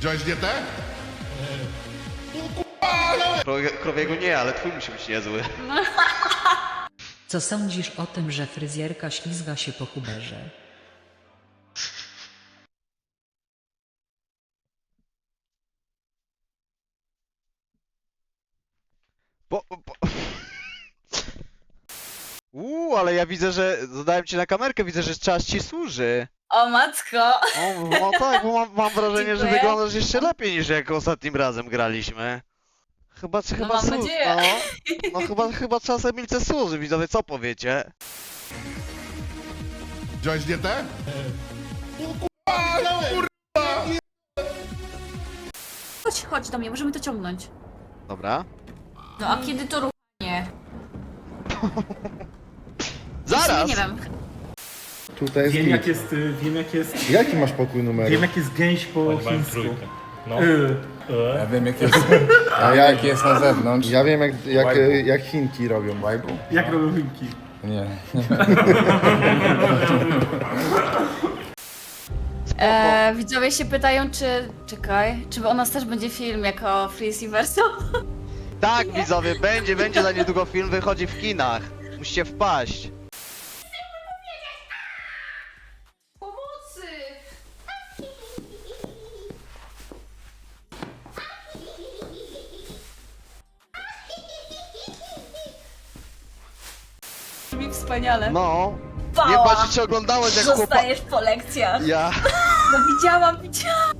Wziąłeś dietę? Krowie, krowiego nie, ale twój musi być niezły. Co sądzisz o tym, że fryzjerka ślizga się po Huberze? Bo, bo... Uuu, ale ja widzę, że zadałem ci na kamerkę, widzę, że czas ci służy. O matko! O, no tak, bo mam, mam wrażenie, że Dziękuję. wyglądasz jeszcze lepiej niż jak ostatnim razem graliśmy. Chyba, chyba mam nadzieję. no. No chyba, chyba czasem Emilce służy, widzowie, co powiecie? Wziąłeś dietę? Chodź, chodź do mnie, możemy to ciągnąć. Dobra. No a kiedy to ruchanie? Zaraz! Nie wiem. Tutaj jest Wiem git. jak jest, y, wiem jak jest, Jaki masz pokój numeru? wiem jak jest gęś po chińsku. No. Y, Ja wiem jak jest, a jak jest na zewnątrz. Ja wiem jak, jak, Wajbu. jak Chinki robią. Wajbu? jak robią Chinki? Nie. E, widzowie się pytają, czy... Czekaj, czy o nas też będzie film jako Freeze Verso? Tak, widzowie, będzie, będzie za niedługo film, wychodzi w kinach. Musicie wpaść. Wspaniale. No. Nie Pała! patrz, czy oglądałeś jak chłopak... Zostajesz po lekcjach. Ja... No widziałam, widziałam.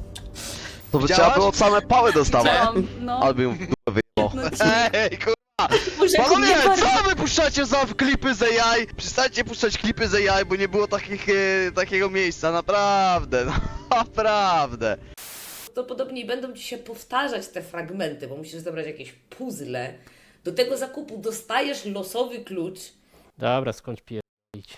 To by trzeba było same pały dostawać. No, Albo ją w dupę wyjebał. No Ej, kurwa! Panowie, bardzo- co wy puszczacie za klipy z AI? Przestańcie puszczać klipy z AI, bo nie było takich, e, takiego miejsca, naprawdę, naprawdę. Prawdopodobnie będą ci się powtarzać te fragmenty, bo musisz zebrać jakieś puzzle. Do tego zakupu dostajesz losowy klucz. Dobra, skończ pierdolić.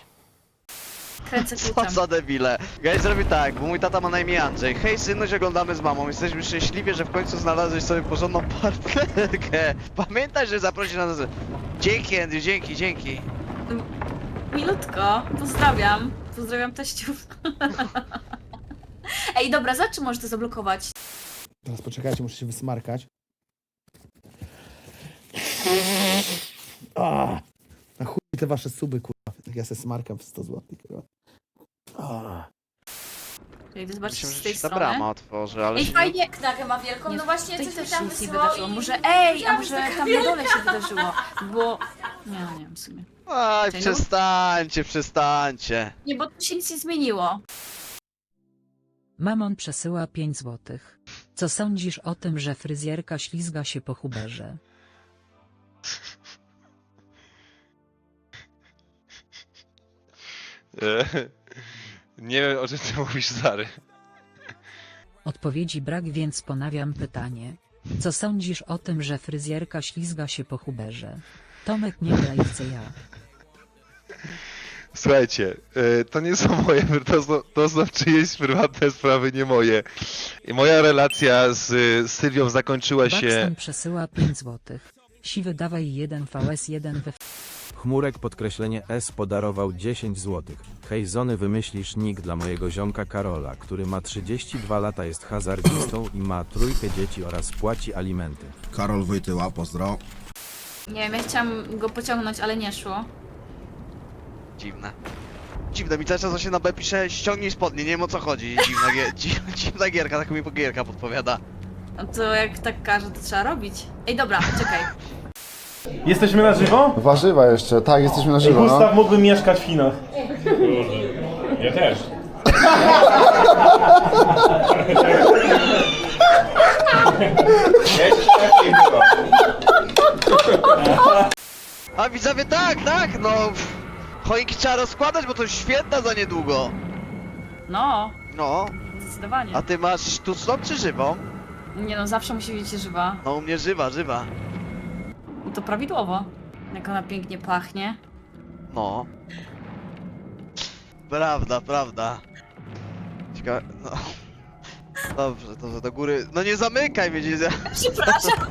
Kręcę Co kluczem. za debile. Guys, zrobi tak, bo mój tata ma na imię Andrzej. Hej synuś, oglądamy z mamą. Jesteśmy szczęśliwi, że w końcu znalazłeś sobie porządną partnerkę. Pamiętaj, że zaprosi na nas... Dzięki Andrew, dzięki, dzięki. Milutko, pozdrawiam. Pozdrawiam teściów. Ej, dobra, za czym możesz to zablokować? Teraz poczekajcie, muszę się wysmarkać. A, na chuj te wasze suby, kurwa. Jak ja se smarkam w 100 zł, kurwa. A. Ej, wy zobaczcie Myślałem, z że tej się ta strony. brama otworzy, ale Ej, się fajnie. knagę ma wielką, Nie, no właśnie coś też tam nie wysyłał wydarzyło. i... Może, ej, a może że tam na dole się wydarzyło, bo... Nie, no nie wiem w sumie. Aj, przestańcie, przestańcie. Nie, bo tu się nic nie zmieniło. Mamon przesyła 5 złotych. Co sądzisz o tym, że fryzjerka ślizga się po Huberze? Nie wiem o czym ty mówisz, Zary. Odpowiedzi brak, więc ponawiam pytanie. Co sądzisz o tym, że fryzjerka ślizga się po Huberze? Tomek nie gra i chcę ja. Słuchajcie, y, to nie są moje, to są, to są czyjeś prywatne sprawy, nie moje. I moja relacja z y, Sylwią zakończyła się... Baxton przesyła 5 złotych. Siwy dawaj 1 VS 1 we Chmurek podkreślenie S podarował 10 zł. Hej Zony wymyślisz nick dla mojego ziomka Karola, który ma 32 lata, jest hazardzistą i ma trójkę dzieci oraz płaci alimenty. Karol Wojtyła, pozdro. Nie wiem, ja chciałam go pociągnąć, ale nie szło. Dziwne. Dziwne, mi cały czas się na B pisze ściągnij spodnie, nie wiem o co chodzi. Dziwna, gier, dziwna, dziwna gierka, tak mi gierka podpowiada. No to jak tak każe, to trzeba robić. Ej, dobra, czekaj. Jesteśmy na żywo? Warzywa jeszcze, tak, jesteśmy na żywo, Gustaw no. mógłby mieszkać w Chinach. Ja też. A widzowie, tak, tak, no. pff, Choinki trzeba rozkładać, bo to święta za niedługo. No, No, zdecydowanie. a ty masz sztuczną czy żywą? Nie no, zawsze musi być żywa. No u mnie żywa, żywa. I to prawidłowo. Jak ona pięknie pachnie. No. Prawda, prawda. Ciekawe, no. Dobrze, dobrze, do góry. No nie zamykaj mnie, nie za... Przepraszam.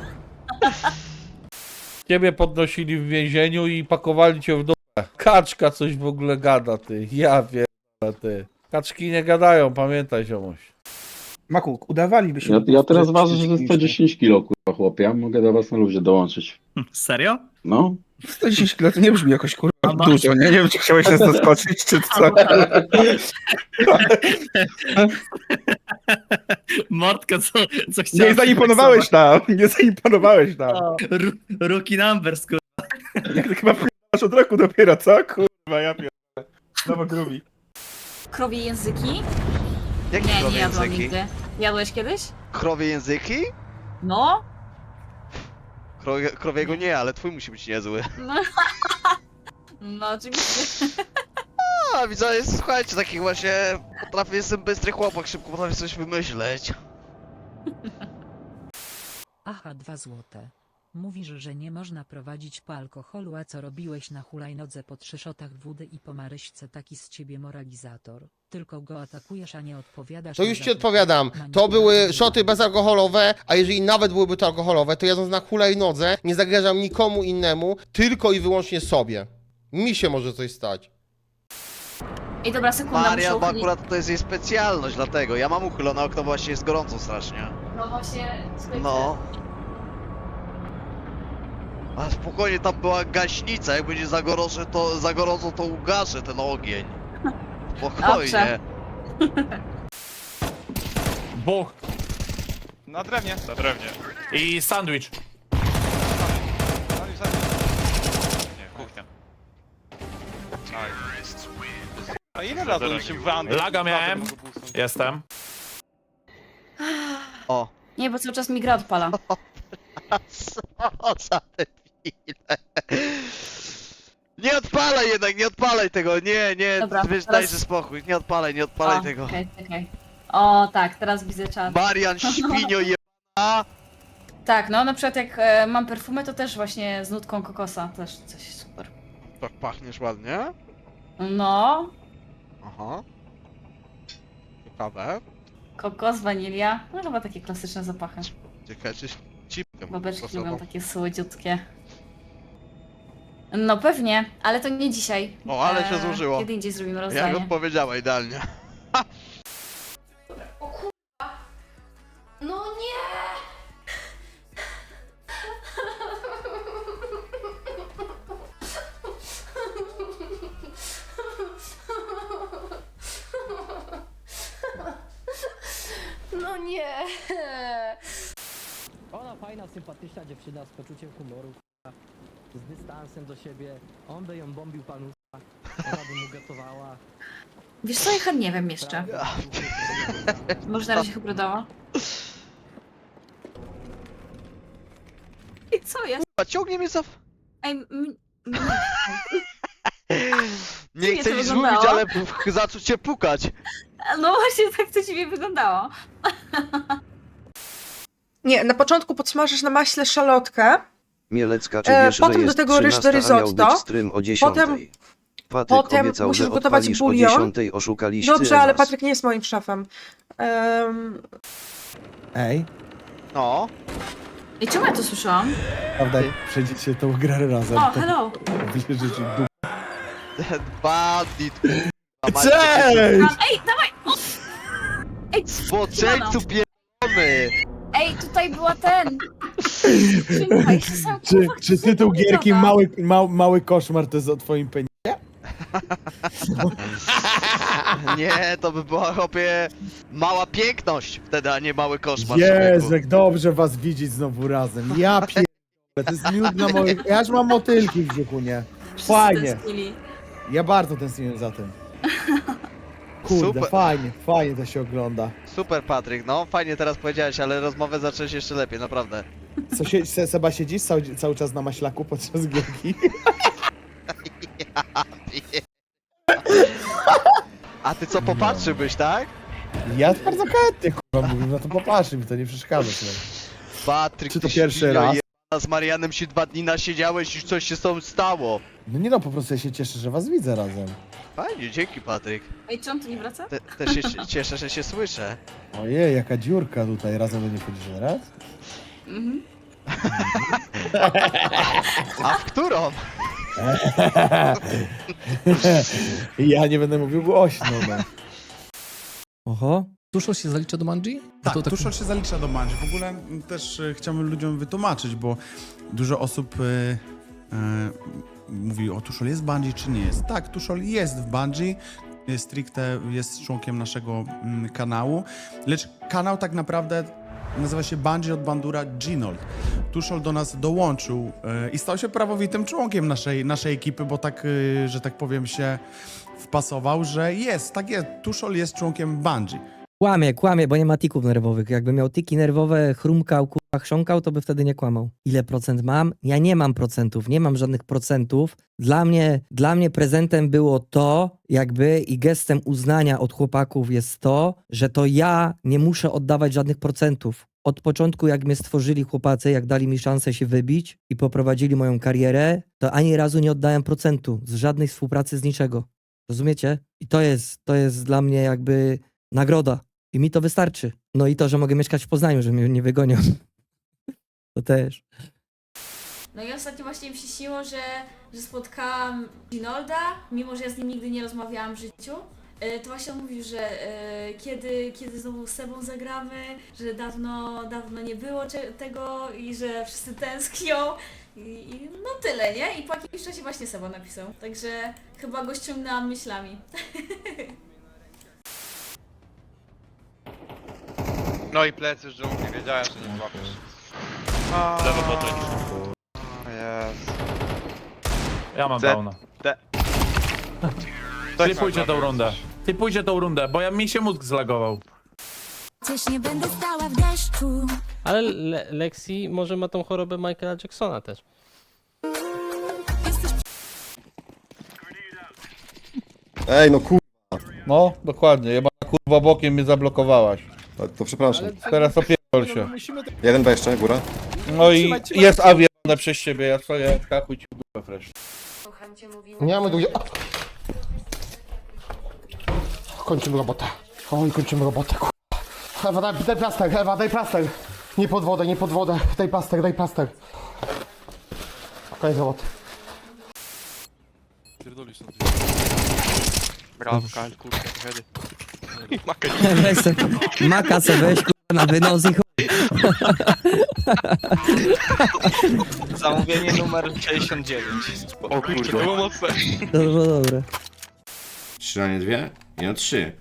Ciebie podnosili w więzieniu i pakowali cię w dupę. Kaczka coś w ogóle gada, ty. Ja wiem, ty. Kaczki nie gadają, pamiętaj, ziomuś. Makuk, udawalibyśmy. Ja, ja teraz ważę, że 110 kilo, kurwa, chłopie. Mogę do was na luzie dołączyć. Serio? No. 110 kilo to nie brzmi jakoś kurwa dużo, nie? Nie wiem, czy chciałeś nas zaskoczyć, czy co. Mordka, co, co Nie zaimponowałeś nam, nie zaimponowałeś nam. Rookie numbers, kurwa. Jak to chyba masz od roku dopiero, co? Kurwa, ja pierdolę. Nowo grubi. Krowie języki? Jakie Nie, nie jadłam języki? nigdy. Jadłeś kiedyś? Krowie języki? No. Krowie, krowiego nie, ale twój musi być niezły. No, no oczywiście. A, widzowie, słuchajcie, takich właśnie... Potrafię, jestem bystry chłopak, szybko potrafię coś wymyśleć. Aha, dwa złote. Mówisz, że nie można prowadzić po alkoholu, a co robiłeś na hulajnodze po trzy szotach wody i po maryśce taki z ciebie moralizator. Tylko go atakujesz, a nie odpowiadasz. To na już ci odpowiadam. To Manipulacja były szoty bezalkoholowe, a jeżeli nawet byłyby to alkoholowe, to jadąc na hulajnodze nie zagrażam nikomu innemu, tylko i wyłącznie sobie. Mi się może coś stać. Ej, dobra, sekunda, Maria, muszę bo uchylić. akurat to jest jej specjalność, dlatego. Ja mam uchylone okno, bo właśnie jest gorąco strasznie. No właśnie, słuchajcie. No. A spokojnie, tam była gaśnica, jak będzie za gorąco, to, za gorąco, to ugaszę ten ogień. Spokojnie. Dobrze. Buch. Na drewnie. Na drewnie. I sandwich. Nie, kuchnia. A ile razy się w Laga miałem. Jestem. O. Nie, bo cały czas mi gra odpala. Co za debile. Nie odpalaj jednak, nie odpalaj tego, nie, nie, Dobra, wiesz, teraz- dajże spokój, nie odpalaj, nie odpalaj O, tego. Okej, okej. O, tak, teraz widzę czat. Marian Świnio jebana. Tak, no na przykład jak e, mam perfumę, to też właśnie z nutką kokosa. Też coś super. Tak pachniesz ładnie. No, Aha. Ciekawe. kokos, wanilia. No chyba takie klasyczne zapachy. Ciekawe, czy cipkę Babeczki lubią takie słodziutkie. No pewnie, ale to nie dzisiaj. O, ale się E, złożyło. Kiedy indziej zrobimy Jak rozdanie. odpowiedziała idealnie. No nie! No nie! Ona fajna, sympatyczna dziewczyna z poczuciem humoru, z dystansem do siebie. On by ją bombił panu, ona by mu gotowała. Wiesz co, ja chyba nie wiem jeszcze. Może na razie hybrydowo? I co jest? A ciągnie mnie za... Ej, m- m- Nie chcę to nic wyglądało. mówić, ale p- zacząć cię pukać. no właśnie tak to ciebie wyglądało. Nie, na początku podsmażysz na maśle szalotkę, Mielecka, czy E, wiesz, że potem do jest tego ryż do 13, a miał risotto. o Potem- potem musisz gotować bulion. oszukaliście Dobrze, ale Patryk nie jest moim szefem. Em, Ej, No. I czemu ja to słyszałam? prawda, jak przejdziecie tą grę razem, O, to hello! wierzycie w dupę. Ten bandit. Cześć! Ej, dawaj! O! Ej, Zboczeńcu pierdolony. Ej, tutaj była ten! Słuchaj, Czy, kurwa, czy tytuł gierki mały, ma, mały koszmar to jest o twoim penisie? Nie, to by była chłopie mała piękność wtedy, a nie mały koszmar. Człowieku. jak dobrze was widzieć znowu razem. Ja pier... To jest miód na moich... Ja już mam motylki w brzuchu, nie? Wszyscy Fajnie. tęsknili. Ja bardzo tęskniłem za tym. Kurde, Super. fajnie, fajnie to się ogląda. Super Patryk, no fajnie teraz powiedziałeś, ale rozmowę zacząłeś jeszcze lepiej, naprawdę. Co się, Se- Seba siedzisz cały, cały czas na maślaku podczas gierki? A ty co popatrzyłbyś, tak? Ja bardzo chętnie, kurwa, mógłbym na to popatrzeć, mi to nie przeszkadza. słuchaj. Patryk, Czy to ty pierwszy świnio raz? jebana, Z Marianem się dwa dni nasiedziałeś i coś się z tobą stało. No nie no, po prostu ja się cieszę, że was widzę razem. Fajnie, dzięki Patryk. Ej, czy on tu nie wraca? Te, też się cieszę, że się słyszę. Ojej, jaka dziurka tutaj, razem do niej wchodzisz raz? Mhm. A w którą? ja nie będę mówił głośno, no. Oho, Tuszol się zalicza do Bungie? Tak, Tuszol się zalicza do Bungie. W ogóle mm, też e, chciałbym ludziom wytłumaczyć, bo dużo osób e, e, mówi o Tuszol jest w Bungie czy nie jest. Tak, Tuszol jest w Bungie, stricte jest członkiem naszego mm, kanału, lecz kanał tak naprawdę nazywa się Bungie od Bandura Ginold. Tuszol do nas dołączył e, i stał się prawowitym członkiem naszej, naszej ekipy, bo tak, e, że tak powiem, się wpasował, że jest, tak jest, Tuszol jest członkiem Bungie. Kłamie, kłamie, bo nie ma tików nerwowych. Jakby miał tiki nerwowe, chrumkał, kurwa, chrząkał, to by wtedy nie kłamał. Ile procent mam? Ja nie mam procentów, nie mam żadnych procentów. Dla mnie, dla mnie prezentem było to, jakby i gestem uznania od chłopaków jest to, że to ja nie muszę oddawać żadnych procentów. Od początku, jak mnie stworzyli chłopacy, jak dali mi szansę się wybić i poprowadzili moją karierę, to ani razu nie oddałem procentu z żadnej współpracy, z niczego. Rozumiecie? I to jest, to jest dla mnie jakby nagroda. I mi to wystarczy. No i to, że mogę mieszkać w Poznaniu, że mnie nie wygonią. To też. No i ostatnio właśnie mi się śniło, że, że spotkałam Ginolda, mimo że ja z nim nigdy nie rozmawiałam w życiu. E, To właśnie on mówił, że e, kiedy, kiedy znowu z Sebą zagramy, że dawno, dawno nie było tego i że wszyscy tęsknią. I, I no tyle, nie? I po jakimś czasie właśnie Seba napisał. Także chyba go ściągnęłam myślami. No i plecy już dżungli, wiedziałem, że nie złapiesz. Lewo Jest. Ja mam C- downa. D. Ty pójdzie tą rundę. Ty pójdzie tą rundę, bo ja mi się mózg zlagował. Przecież nie będę stała w deszczu. Ale Le Lexi może ma tą chorobę Michaela Jacksona też. Ej, no kur... No, dokładnie. Jeba kurwa bokiem mnie zablokowałaś. To przepraszam. Teraz opierdol się. Jeden jeszcze, góra. No i jest awione przez ciebie, ja stoję, kachuj ci w dupę fresh. Nie mamy długie... Kończymy robotę. Oj, kończymy robotę, kur... Ewa, daj, daj plaster, Ewa, daj plaster. Nie pod wodę, nie pod wodę. Daj plaster, daj plaster. Koniec roboty. Brawo, Kyle, kurde, Weź se, maka se weź kurwa, na wynos i chuj. Zamówienie numer 69. O kurde. To było mocne. To było dobre. Trzy na nie dwie? Nie no trzy.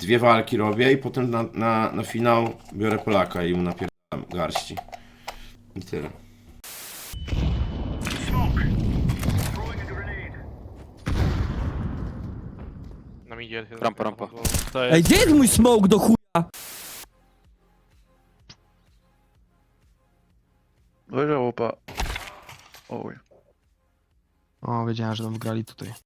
Dwie walki robię i potem na, na, na finał biorę Polaka i mu napierdalam garści. I tyle. Na midzie. Rampa, rampa. Ej, gdzie jest mój smoke do chuja? Leżało, pa. Oj. O, wiedziałem, że tam grali tutaj.